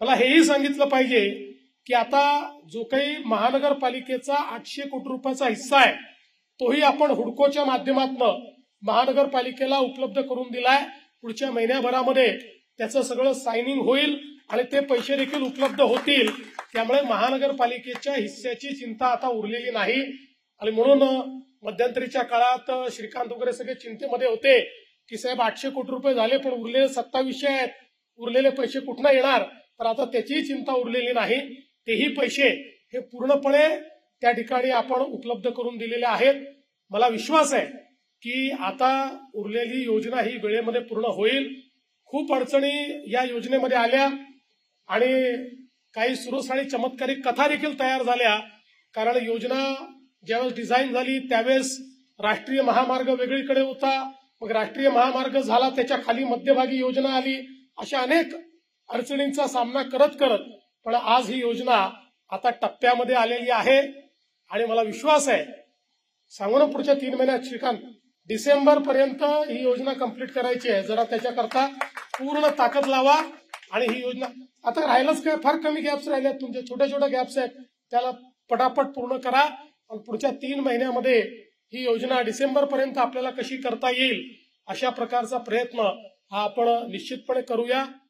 मला हेही सांगितलं पाहिजे की आता जो काही महानगरपालिकेचा आठशे कोटी रुपयाचा हिस्सा आहे तोही आपण हुडकोच्या माध्यमातून महानगरपालिकेला उपलब्ध करून दिलाय. पुढच्या महिन्याभरामध्ये त्याचं सगळं सायनिंग होईल आणि ते पैसे देखील उपलब्ध होतील. त्यामुळे महानगरपालिकेच्या हिस्स्याची चिंता आता उरलेली नाही. आणि म्हणून मध्यंतरीच्या काळात श्रीकांत वगैरे सगळे चिंतेमध्ये होते की साहेब आठशे कोटी रुपये झाले पण उरलेले सत्तावीसशे आहेत. उरलेले पैसे कुठनं येणार? तर आता त्याचीही चिंता उरलेली नाही. तेही पैसे हे पूर्णपणे त्या ठिकाणी आपण उपलब्ध करून दिलेले आहेत. मला विश्वास आहे की आता उरलेली योजना ही वेळेमध्ये पूर्ण होईल. खूप अडचणी या योजनेमध्ये आल्या आणि काही सुरस आणि चमत्कारिक कथा देखील तयार झाल्या. कारण योजना ज्यावेळेस डिझाईन झाली त्यावेळेस राष्ट्रीय महामार्ग वेगळीकडे होता. मग राष्ट्रीय महामार्ग झाला त्याच्याखाली मध्यभागी योजना आली. अशा अनेक अडचणींचा सामना करत करत पण आज ही योजना आता टप्प्यामध्ये आलेली आहे. आणि मला विश्वास आहे सांगू ना पुढच्या तीन महिन्यात श्रीकांत डिसेंबर पर्यंत ही योजना कंप्लीट करायची आहे. जरा त्याच्याकरता पूर्ण ताकद लावा आणि ही योजना आता राहिलंच काय? फार कमी गॅप्स राहिल्यात तुमचे. छोट्या छोट्या गॅप्स आहेत. त्याला पटापट पूर्ण करा. आणि पुढच्या तीन महिन्यामध्ये ही योजना डिसेंबर पर्यंत आपल्याला कशी करता येईल अशा प्रकारचा प्रयत्न हा आपण निश्चितपणे करूया.